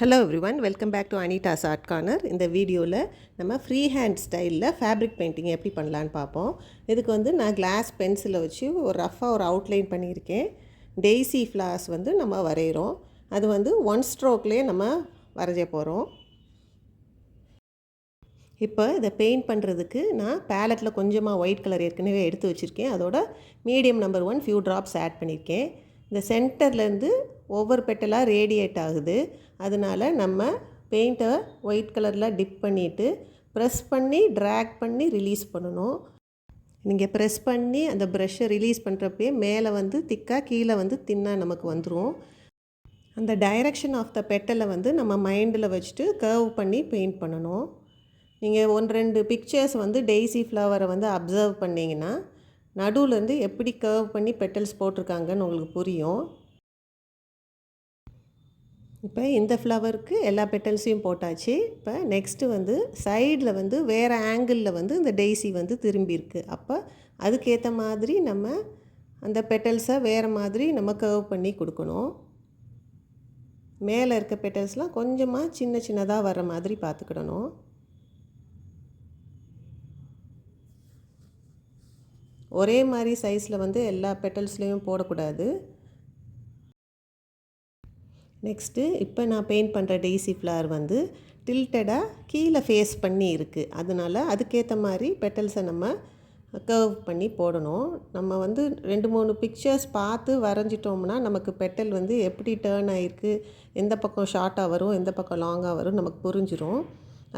Hello everyone welcome back to Anita's art corner இந்த வீடியோவில் நம்ம ஃப்ரீ ஹேண்ட் ஸ்டைலில் ஃபேப்ரிக் பெயிண்டிங் எப்படி பண்ணலான்னு பார்ப்போம். இதுக்கு வந்து நான் கிளாஸ் பென்சிலை வச்சு ஒரு ரஃபாக ஒரு அவுட்லைன் பண்ணியிருக்கேன். டெய்ஸி ஃப்ளார்ஸ் வந்து நம்ம வரைகிறோம் அது வந்து ஒன் ஸ்ட்ரோக்லேயே நம்ம வரைஞ்ச போகிறோம் இப்போ இதை பெயிண்ட் பண்ணுறதுக்கு நான் பேலட்டில் கொஞ்சமாக ஒயிட் கலர் ஏற்கனவே எடுத்து வச்சுருக்கேன். அதோட medium number one few drops add பண்ணியிருக்கேன். இந்த சென்டர்லேருந்து ஒவ்வொரு பெட்டலாக ரேடியேட் ஆகுது. அதனால் நம்ம பெயிண்ட்டை ஒயிட் கலரில் டிப் பண்ணிவிட்டு ப்ரெஸ் பண்ணி ட்ராக் பண்ணி ரிலீஸ் பண்ணணும். நீங்கள் ப்ரெஸ் பண்ணி அந்த ப்ரெஷ்ஷை ரிலீஸ் பண்ணுறப்பயே மேலே வந்து திக்காக கீழே வந்து தின்னாக நமக்கு வந்துடும் அந்த டைரக்ஷன் ஆஃப் த பெட்டலை வந்து நம்ம மைண்டில் வச்சுட்டு கர்வ் பண்ணி பெயிண்ட் பண்ணணும். நீங்கள் ஒன்று ரெண்டு பிக்சர்ஸ் வந்து டெய்ஸி ஃப்ளவரை வந்து அப்சர்வ் பண்ணிங்கன்னா நடுவுலேருந்து எப்படி கர்வ் பண்ணி பெட்டல்ஸ் போட்டிருக்காங்கன்னு உங்களுக்கு புரியும். இப்போ இந்த ஃப்ளவருக்கு எல்லா பெட்டல்ஸையும் போட்டாச்சு. இப்போ நெக்ஸ்ட்டு வந்து சைடில் வந்து வேறு ஆங்கிளில் வந்து இந்த டெய்ஸி வந்து திரும்பியிருக்கு அப்போ அதுக்கேற்ற மாதிரி நம்ம அந்த பெட்டல்ஸை வேறு மாதிரி நம்ம கர்வ் பண்ணி கொடுக்கணும். மேலே இருக்க பெட்டல்ஸ்லாம் கொஞ்சமாக சின்ன சின்னதாக வர மாதிரி பார்த்துக்கிடணும். ஒரே மாதிரி சைஸில் வந்து எல்லா பெட்டல்ஸ்லேயும் போடக்கூடாது. நெக்ஸ்ட்டு இப்போ நான் பெயிண்ட் பண்ணுற டெய்ஸி ஃப்ளவர் வந்து டில்டடாக கீழே ஃபேஸ் பண்ணி இருக்குது அதனால் அதுக்கேற்ற மாதிரி பெட்டல்ஸை நம்ம கர்வ் பண்ணி போடணும். நம்ம வந்து ரெண்டு மூணு பிக்சர்ஸ் பார்த்து வரைஞ்சிட்டோம்னா நமக்கு பெட்டல் வந்து எப்படி டேர்ன் ஆகிருக்கு எந்த பக்கம் ஷார்ட்டாக வரும் எந்த பக்கம் லாங்காக வரும் நமக்கு புரிஞ்சிடும்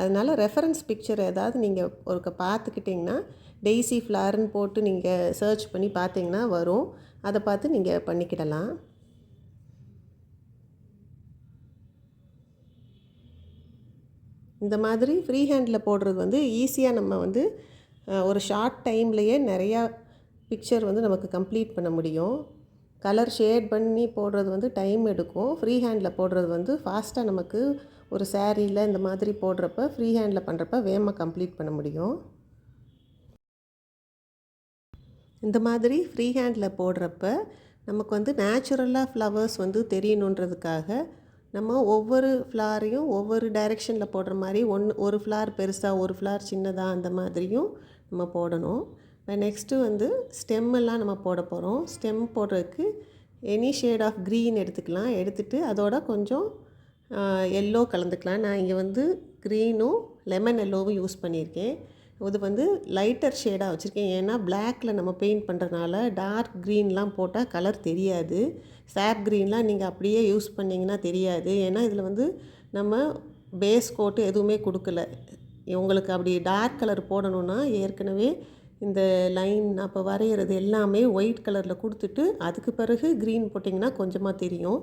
அதனால் ரெஃபரன்ஸ் பிக்சர் ஏதாவது நீங்கள் ஒருக்க பார்த்துக்கிட்டிங்கன்னா டெய்ஸி ஃப்ளார்னு போட்டு நீங்கள் சர்ச் பண்ணி பார்த்தீங்கன்னா வரும். அதை பார்த்து நீங்கள் பண்ணிக்கிடலாம். இந்த மாதிரி ஃப்ரீ ஹேண்டில் போடுறது வந்து ஈஸியாக நம்ம வந்து ஒரு ஷார்ட் டைம்லேயே நிறையா பிக்சர் வந்து நமக்கு கம்ப்ளீட் பண்ண முடியும். கலர் ஷேட் பண்ணி போடுறது வந்து டைம் எடுக்கும். ஃப்ரீ ஹேண்டில் போடுறது வந்து ஃபாஸ்ட்டாக நமக்கு ஒரு சேரீயில் இந்த மாதிரி போடுறப்ப ஃப்ரீ ஹேண்டில் பண்ணுறப்ப வேகமாக கம்ப்ளீட் பண்ண முடியும். இந்த மாதிரி ஃப்ரீ ஹேண்டில் போடுறப்ப நமக்கு வந்து நேச்சுரலாக ஃப்ளவர்ஸ் வந்து தெரியணுன்றதுக்காக நம்ம ஒவ்வொரு ஃப்ளாரையும் ஒவ்வொரு டைரெக்ஷனில் போடுற மாதிரி ஒன் ஒரு ஃப்ளார் பெருசாக ஒரு ஃப்ளார் சின்னதாக அந்த மாதிரியும் நம்ம போடணும். இப்போ நெக்ஸ்ட்டு வந்து ஸ்டெம்மெல்லாம் நம்ம போட போகிறோம் ஸ்டெம் போடுறதுக்கு எனி ஷேட் ஆஃப் க்ரீன் எடுத்துக்கலாம். எடுத்துகிட்டு அதோட கொஞ்சம் எல்லோ கலந்துக்கலாம். நான் இங்கே வந்து க்ரீனும் லெமன் எல்லோவும் யூஸ் பண்ணியிருக்கேன். இது வந்து லைட்டர் ஷேடாக வச்சுருக்கேன். ஏன்னா பிளாக்கில் நம்ம பெயிண்ட் பண்ணுறதுனால டார்க் க்ரீன்லாம் போட்டால் கலர் தெரியாது. சாப் க்ரீன்லாம் நீங்கள் அப்படியே யூஸ் பண்ணிங்கன்னா தெரியாது. ஏன்னா இதில் வந்து நம்ம பேஸ் கோட்டு எதுவுமே கொடுக்கல. உங்களுக்கு அப்படி டார்க் கலர் போடணுன்னா ஏற்கனவே இந்த லைன் அப்போ வரைகிறது எல்லாமே ஒயிட் கலரில் கொடுத்துட்டு அதுக்கு பிறகு க்ரீன் போட்டிங்கன்னா கொஞ்சமாக தெரியும்.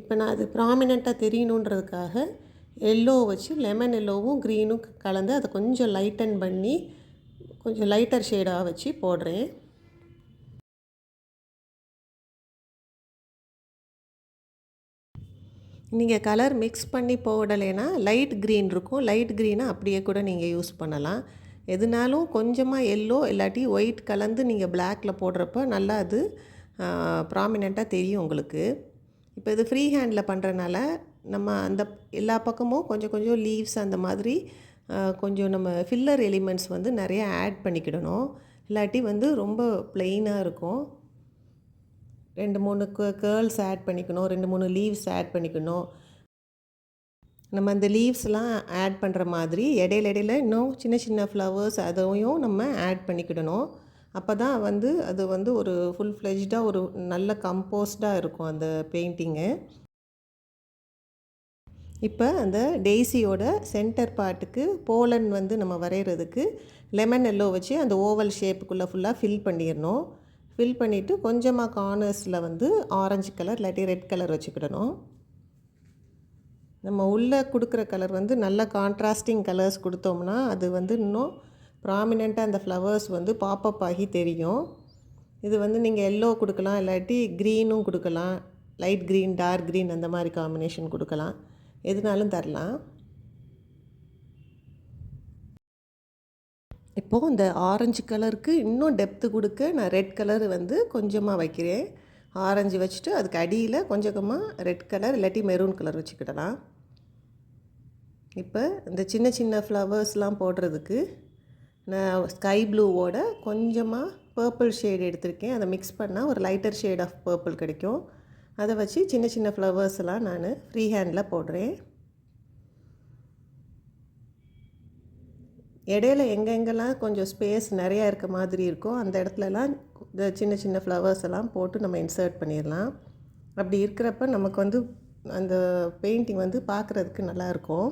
இப்போ நான் அது ப்ராமினெண்ட்டாக தெரியணுன்றதுக்காக எல்லோ வச்சு லெமன் எல்லோவும் க்ரீனும் கலந்து அதை கொஞ்சம் லைட்டன் பண்ணி கொஞ்சம் லைட்டர் ஷேடாக வச்சு போடுறேன். நீங்கள் கலர் மிக்ஸ் பண்ணி போடலைன்னா லைட் க்ரீன் இருக்கும். லைட் க்ரீனை அப்படியே கூட நீங்கள் யூஸ் பண்ணலாம். எதுனாலும் கொஞ்சமாக எல்லோ இல்லாட்டி ஒயிட் கலந்து நீங்கள் பிளாக்கில் போடுறப்ப நல்லா அது ப்ராமினெண்ட்டாக தெரியும் உங்களுக்கு. இப்போ இது ஃப்ரீ ஹேண்டில் பண்ணுறனால நம்ம அந்த எல்லா பக்கமும் கொஞ்சம் கொஞ்சம் லீவ்ஸ் அந்த மாதிரி கொஞ்சம் நம்ம ஃபில்லர் எலிமெண்ட்ஸ் வந்து நிறைய ஆட் பண்ணிக்கிடணும். இல்லாட்டி வந்து ரொம்ப ப்ளெயினாக இருக்கும். ரெண்டு மூணு கேர்ள்ஸ் ஆட் பண்ணிக்கணும். ரெண்டு மூணு லீவ்ஸ் ஆட் பண்ணிக்கணும். நம்ம அந்த லீவ்ஸ்லாம் ஆட் பண்ணுற மாதிரி இடையில இடையில இன்னும் சின்ன சின்ன ஃப்ளவர்ஸ் அதையும் நம்ம ஆட் பண்ணிக்கிடணும். அப்போ தான் வந்து அது வந்து ஒரு ஃபுல் ஃப்ளெஜ்டாக ஒரு நல்ல கம்போஸ்டாக இருக்கும் அந்த பெயிண்டிங்கு இப்போ அந்த டெய்ஸியோட சென்டர் பார்ட்டுக்கு போலன் வந்து நம்ம வரைகிறதுக்கு லெமன் எல்லோ வச்சு அந்த ஓவல் ஷேப்புக்குள்ளே ஃபுல்லாக ஃபில் பண்ணிடணும். ஃபில் பண்ணிவிட்டு கொஞ்சமாக கார்னர்ஸில் வந்து ஆரஞ்சு கலர் இல்லாட்டி ரெட் கலர் வச்சுக்கிடணும். நம்ம உள்ளே கொடுக்குற கலர் வந்து நல்ல கான்ட்ராஸ்டிங் கலர்ஸ் கொடுத்தோம்னா அது வந்து இன்னும் ப்ராமினெண்ட்டாக அந்த ஃப்ளவர்ஸ் வந்து பாப்பப் ஆகி தெரியும். இது வந்து நீங்கள் எல்லோ கொடுக்கலாம் இல்லாட்டி க்ரீனும் கொடுக்கலாம் லைட் க்ரீன் டார்க் க்ரீன் அந்த மாதிரி காம்பினேஷன் கொடுக்கலாம். எதுனாலும் தரலாம். இப்போது இந்த ஆரஞ்சு கலருக்கு இன்னும் டெப்த்து கொடுக்க நான் ரெட் கலர் வந்து கொஞ்சமாக வைக்கிறேன். ஆரஞ்சு வச்சுட்டு அதுக்கு அடியில் கொஞ்சமாக ரெட் கலர் இல்லாட்டி மெரூன் கலர் வச்சுக்கிடலாம். இப்போ இந்த சின்ன சின்ன ஃப்ளவர்ஸ்லாம் போடுறதுக்கு நான் ஸ்கை ப்ளூவோட கொஞ்சமாக பர்பிள் ஷேடு எடுத்திருக்கேன். அதை மிக்ஸ் பண்ணால் ஒரு லைட்டர் ஷேட் ஆஃப் பர்பிள் கிடைக்கும். அதை வச்சு சின்ன சின்ன ஃப்ளவர்ஸ் எல்லாம் நான் ஃப்ரீ ஹேண்டில் போடுறேன். இடையில எங்கெங்கெல்லாம் கொஞ்சம் ஸ்பேஸ் நிறையா இருக்க மாதிரி இருக்கோ அந்த இடத்துலலாம் இந்த சின்ன சின்ன ஃப்ளவர்ஸ் எல்லாம் போட்டு நம்ம இன்சர்ட் பண்ணிடலாம். அப்படி இருக்கிறப்ப நமக்கு வந்து அந்த பெயிண்டிங் வந்து பார்க்குறதுக்கு நல்லாயிருக்கும்.